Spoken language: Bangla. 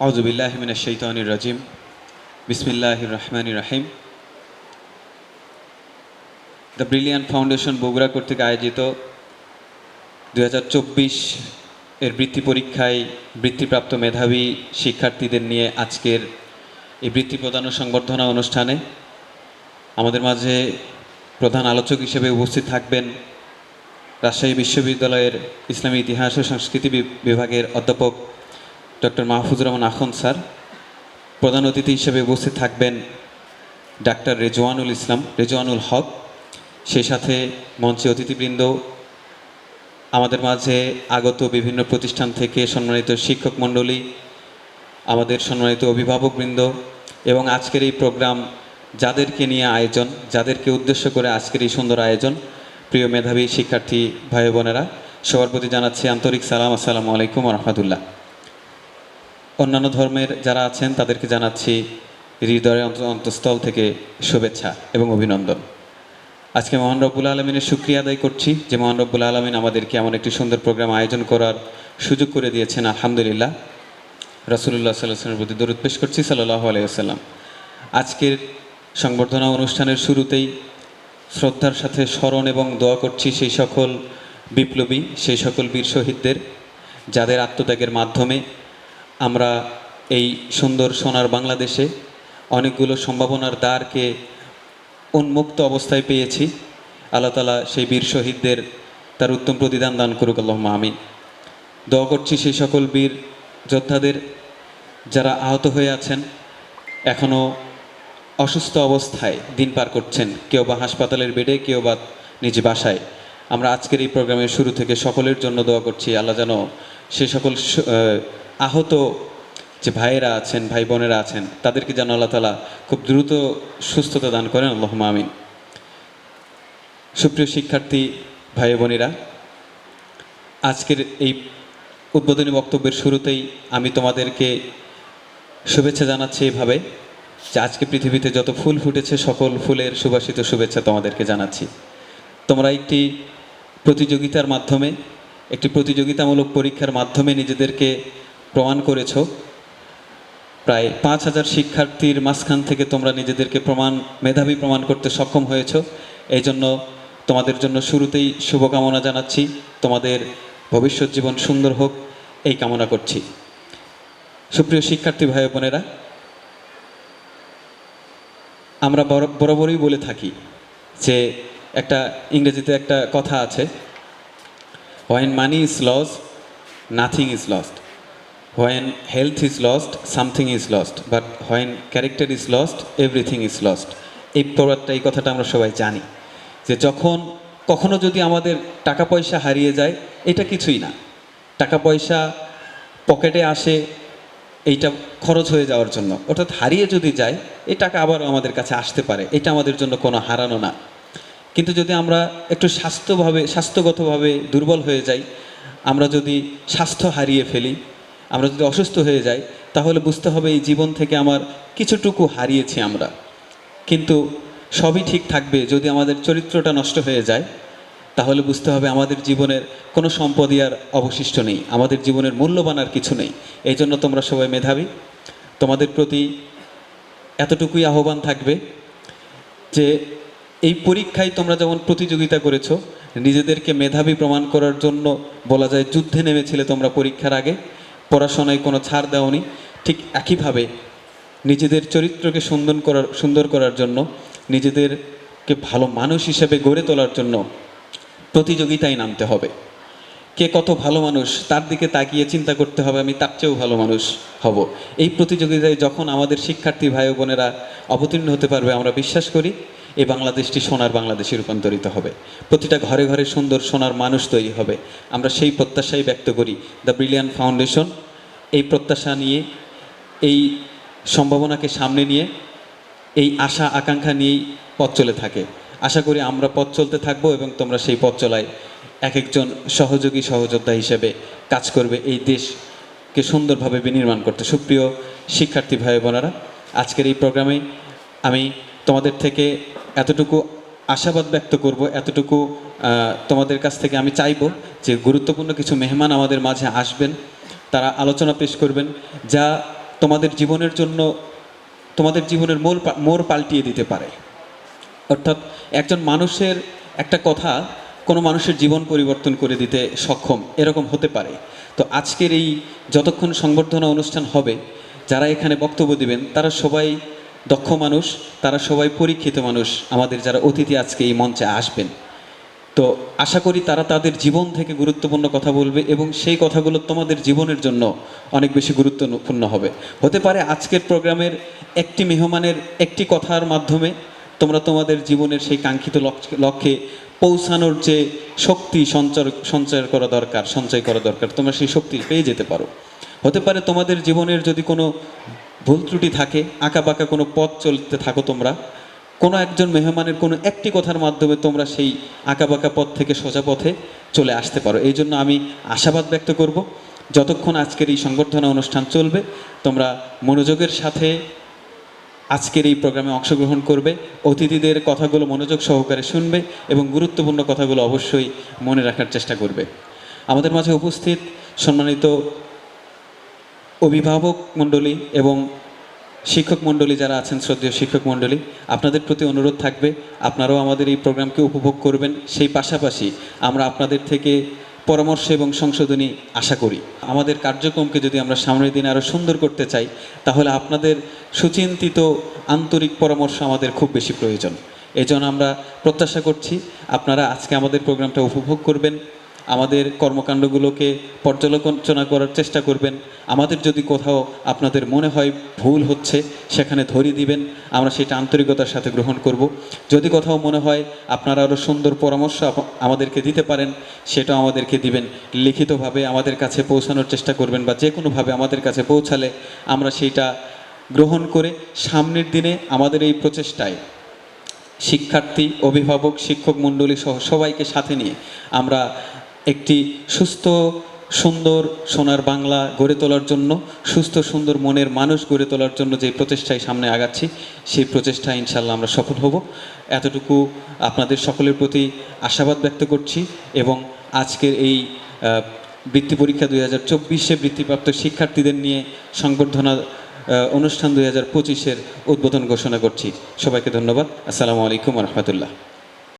আউজুবিল্লাহমিন রাজিম। বিসমিল্লাহ রহমান রাহিম। দ্য ব্রিলিয়ান ফাউন্ডেশন বগুড়া কর্তৃক আয়োজিত দু হাজার চব্বিশ এর বৃত্তি পরীক্ষায় বৃত্তিপ্রাপ্ত মেধাবী শিক্ষার্থীদের নিয়ে আজকের এই বৃত্তি প্রদান ও সংবর্ধনা অনুষ্ঠানে আমাদের মাঝে প্রধান আলোচক হিসেবে উপস্থিত থাকবেন রাজশাহী বিশ্ববিদ্যালয়ের ইসলামী ইতিহাস ও সংস্কৃতি বিভাগের অধ্যাপক ডক্টর মাহফুজুর রহমান আখন স্যার, প্রধান অতিথি হিসেবে উপস্থিত থাকবেন ডাক্তার রেজওয়ানুল ইসলাম, রেজওয়ানুল হক। সেই সাথে মঞ্চে অতিথিবৃন্দ, আমাদের মাঝে আগত বিভিন্ন প্রতিষ্ঠান থেকে সম্মানিত শিক্ষক মণ্ডলী, আমাদের সম্মানিত অভিভাবকবৃন্দ এবং আজকের এই প্রোগ্রাম যাদেরকে নিয়ে আয়োজন, যাদেরকে উদ্দেশ্য করে আজকের এই সুন্দর আয়োজন, প্রিয় মেধাবী শিক্ষার্থী ভাই বোনেরা, সবার প্রতি জানাচ্ছি আন্তরিক সালাম, আসসালামু আলাইকুম রহমতুল্লাহ। অন্যান্য ধর্মের যারা আছেন, তাদেরকে জানাচ্ছি হৃদয়ের অন্ত- অন্তঃস্থল থেকে শুভেচ্ছা এবং অভিনন্দন। আজকে মহান রব্বুল আলমিনের সুক্রিয়া আদায় করছি যে মহান রব্বুল আলমিন আমাদেরকে এমন একটি সুন্দর প্রোগ্রাম আয়োজন করার সুযোগ করে দিয়েছেন, আলহামদুলিল্লাহ। রাসুলুল্লাহ সাল্লামের প্রতি দরুদ পেশ করছি সাল্লাহ আলাইসাল্লাম আজকের সংবর্ধনা অনুষ্ঠানের শুরুতেই শ্রদ্ধার সাথে স্মরণ এবং দোয়া করছি সেই সকল বিপ্লবী, সেই সকল বীর শহীদদের, যাদের আত্মত্যাগের মাধ্যমে আমরা এই সুন্দর সোনার বাংলাদেশে অনেকগুলো সম্ভাবনার দ্বারকে উন্মুক্ত অবস্থায় পেয়েছি। আল্লাহ তালা সেই বীর শহীদদের তার উত্তম প্রতিদান দান করুক আল্লাহ আমিন। দোয়া করছি সেই সকল বীর যোদ্ধাদের যারা আহত হয়ে আছেন এখনও অসুস্থ অবস্থায় দিন পার করছেন, কেউ বা হাসপাতালের বেডে, কেউ বা নিজ বাসায়। আমরা আজকের এই প্রোগ্রামের শুরু থেকে সকলের জন্য দোয়া করছি, আল্লাহ যেন সে সকল আহত যে ভাইয়েরা আছেন, ভাই বোনেরা আছেন, তাদেরকে যেন আল্লাহ তালা খুব দ্রুত সুস্থতা দান করেন আল্লাহ আমিন। সুপ্রিয় শিক্ষার্থী, ভাই বোনেরা, আজকের এই উদ্বোধনী বক্তব্যের শুরুতেই আমি তোমাদেরকে শুভেচ্ছা জানাচ্ছি এইভাবে যে আজকে পৃথিবীতে যত ফুল ফুটেছে, সকল ফুলের সুবাসিত শুভেচ্ছা তোমাদেরকে জানাচ্ছি। তোমরা একটি প্রতিযোগিতার মাধ্যমে, একটি প্রতিযোগিতামূলক পরীক্ষার মাধ্যমে নিজেদেরকে প্রমাণ করেছ। প্রায় পাঁচ হাজার শিক্ষার্থীর মাঝখান থেকে তোমরা নিজেদেরকে প্রমাণ, মেধাবী প্রমাণ করতে সক্ষম হয়েছো। এই জন্য তোমাদের জন্য শুরুতেই শুভকামনা জানাচ্ছি। তোমাদের ভবিষ্যৎ জীবন সুন্দর হোক, এই কামনা করছি। সুপ্রিয় শিক্ষার্থী ভাই বোনেরা, আমরা বর- বরাবরই বলে থাকি যে একটা ইংরেজিতে একটা কথা আছে when money is loss nothing is lost when health is lost something is lost but when character is lost everything is lost এই প্রবাদটা, এই কথাটা আমরা সবাই জানি যে যখন কখনো যদি আমাদের টাকা পয়সা হারিয়ে যায়, এটা কিছুই না। টাকা পয়সা পকেটে আসে, এইটা খরচ হয়ে যাওয়ার জন্য। অর্থাৎ হারিয়ে যদি যায়, এই টাকা আবারও আমাদের কাছে আসতে পারে। এটা আমাদের জন্য কোনো হারানো না। কিন্তু যদি আমরা একটু স্বাস্থ্যভাবে, স্বাস্থ্যগতভাবে দুর্বল হয়ে যাই, আমরা যদি স্বাস্থ্য হারিয়ে ফেলি আমরা যদি অসুস্থ হয়ে যাই, তাহলে বুঝতে হবে এই জীবন থেকে আমার কিছুটুকু হারিয়েছি আমরা। কিন্তু সবই ঠিক থাকবে যদি আমাদের চরিত্রটা নষ্ট হয়ে যায়, তাহলে বুঝতে হবে আমাদের জীবনের কোনো সম্পদই আর অবশিষ্ট নেই, আমাদের জীবনের মূল্যবান আর কিছু নেই। এই জন্য তোমরা সবাই মেধাবী। তোমাদের প্রতি এতটুকুই আহ্বান থাকবে যে এই পরীক্ষায় তোমরা যেমন প্রতিযোগিতা করেছ, নিজেদেরকে মেধাবী প্রমাণ করার জন্য বলা যায় যুদ্ধে নেমেছিলে তোমরা পরীক্ষার আগে। পড়াশোনায় কোনো ছাড় দেওনি। ঠিক একইভাবে নিজেদের চরিত্রকে সুন্দর করার সুন্দর করার জন্য, নিজেদেরকে ভালো মানুষ হিসেবে গড়ে তোলার জন্য প্রতিযোগিতায় নামতে হবে। কে কত ভালো মানুষ, তার দিকে তাকিয়ে চিন্তা করতে হবে, আমি তার চেয়েও ভালো মানুষ হব। এই প্রতিযোগিতায় যখন আমাদের শিক্ষার্থী ভাই বোনেরা অবতীর্ণ হতে পারবে, আমরা বিশ্বাস করি এই বাংলাদেশটি সোনার বাংলাদেশে রূপান্তরিত হবে। প্রতিটা ঘরে ঘরে সুন্দর সোনার মানুষ তৈরি হবে। আমরা সেই প্রত্যাশাই ব্যক্ত করি, দ্য ব্রিলিয়ান ফাউন্ডেশন। এই প্রত্যাশা নিয়ে, এই সম্ভাবনাকে সামনে নিয়ে, এই আশা আকাঙ্ক্ষা নিয়েই পথ চলে থাকে। আশা করি আমরা পথ চলতে থাকব এবং তোমরা সেই পথ চলায় এক একজন সহযোগী সহযোদ্ধা হিসেবে কাজ করবে এই দেশকে সুন্দরভাবে বিনির্মাণ করতে। সুপ্রিয় শিক্ষার্থী ভাই বোনেরা আজকের এই প্রোগ্রামে আমি তোমাদের থেকে এতটুকু আশাবাদ ব্যক্ত করব, এতটুকু তোমাদের কাছ থেকে আমি চাইব যে গুরুত্বপূর্ণ কিছু মেহমান আমাদের মাঝে আসবেন, তারা আলোচনা পেশ করবেন, যা তোমাদের জীবনের জন্য, তোমাদের জীবনের পা- মোড় পাল্টিয়ে দিতে পারে। অর্থাৎ একজন মানুষের একটা কথা কোনো মানুষের জীবন পরিবর্তন করে দিতে সক্ষম, এরকম হতে পারে। তো আজকের এই যতক্ষণ সংবর্ধনা অনুষ্ঠান হবে, যারা এখানে বক্তব্য দিবেন, তারা সবাই দক্ষ মানুষ, তারা সবাই পরীক্ষিত মানুষ। আমাদের যারা অতিথি আজকে এই মঞ্চে আসবেন। তো আশা করি তারা তাদের জীবন থেকে গুরুত্বপূর্ণ কথা বলবে এবং সেই কথাগুলো তোমাদের জীবনের জন্য অনেক বেশি গুরুত্বপূর্ণ হবে। হতে পারে আজকের প্রোগ্রামের একটি মেহমানের একটি কথার মাধ্যমে তোমরা তোমাদের জীবনের সেই কাঙ্ক্ষিত লক্ষ্যে- পৌঁছানোর যে শক্তি সঞ্চয় সঞ্চয় করা দরকার, সঞ্চয় করা দরকার, তোমরা সেই শক্তি পেয়ে যেতে পারো। হতে পারে তোমাদের জীবনের যদি কোনো ভুল ত্রুটি থাকে আঁকা বাঁকা কোনো পথ চলতে থাকো তোমরা। কোনো একজন মেহমানের কোনো একটি কথার মাধ্যমে তোমরা সেই আঁকাবাঁকা পথ থেকে সোজা পথে চলে আসতে পারো। এই জন্য আমি আশাবাদ ব্যক্ত করব, যতক্ষণ আজকের এই সংবর্ধনা অনুষ্ঠান চলবে, তোমরা মনোযোগের সাথে আজকের এই প্রোগ্রামে অংশগ্রহণ করবে, অতিথিদের কথাগুলো মনোযোগ সহকারে শুনবে এবং গুরুত্বপূর্ণ কথাগুলো অবশ্যই মনে রাখার চেষ্টা করবে। আমাদের মাঝে উপস্থিত সম্মানিত অভিভাবক মণ্ডলী এবং শিক্ষক মণ্ডলী যারা আছেন, শ্রদ্ধেয় শিক্ষক মণ্ডলী, আপনাদের প্রতি অনুরোধ থাকবে, আপনারাও আমাদের এই প্রোগ্রামকে উপভোগ করবেন। সেই পাশাপাশি আমরা আপনাদের থেকে পরামর্শ এবং সংশোধনী আশা করি। আমাদের কার্যক্রমকে যদি আমরা সামনের দিনে আরও সুন্দর করতে চাই, তাহলে আপনাদের সুচিন্তিত আন্তরিক পরামর্শ আমাদের খুব বেশি প্রয়োজন। এজন্য আমরা প্রত্যাশা করছি, আপনারা আজকে আমাদের প্রোগ্রামটা উপভোগ করবেন। আমাদের কর্মকাণ্ডগুলোকে পর্যালোচনা করার চেষ্টা করবেন। আমাদের যদি কোথাও আপনাদের মনে হয় ভুল হচ্ছে, সেখানে ধরিয়ে দিবেন। আমরা সেটা আন্তরিকতার সাথে গ্রহণ করব। যদি কোথাও মনে হয় আপনারা আরও সুন্দর পরামর্শ আমাদেরকে দিতে পারেন সেটাও আমাদেরকে দিবেন। লিখিতভাবে আমাদের কাছে পৌঁছানোর চেষ্টা করবেন বা যে কোনোভাবে আমাদের কাছে পৌঁছালে আমরা সেইটা গ্রহণ করে সামনের দিনে আমাদের এই প্রচেষ্টায় শিক্ষার্থী, অভিভাবক, শিক্ষক মণ্ডলী সহ সবাইকে সাথে নিয়ে আমরা একটি সুস্থ, সুন্দর সোনার বাংলা গড়ে তোলার জন্য, সুস্থ, সুন্দর মনের মানুষ গড়ে তোলার জন্য যে প্রচেষ্টায় সামনে আগাচ্ছি, সেই প্রচেষ্টায় ইনশাল্লাহ আমরা সফল হব। এতটুকু আপনাদের সকলের প্রতি আশাবাদ ব্যক্ত করছি এবং আজকের এই বৃত্তি পরীক্ষা দুই হাজার চব্বিশে বৃত্তিপ্রাপ্ত শিক্ষার্থীদের নিয়ে সংবর্ধনা অনুষ্ঠান দুই হাজার পঁচিশের উদ্বোধন ঘোষণা করছি। সবাইকে ধন্যবাদ। আসসালামু আলাইকুম রহমতুল্লাহ।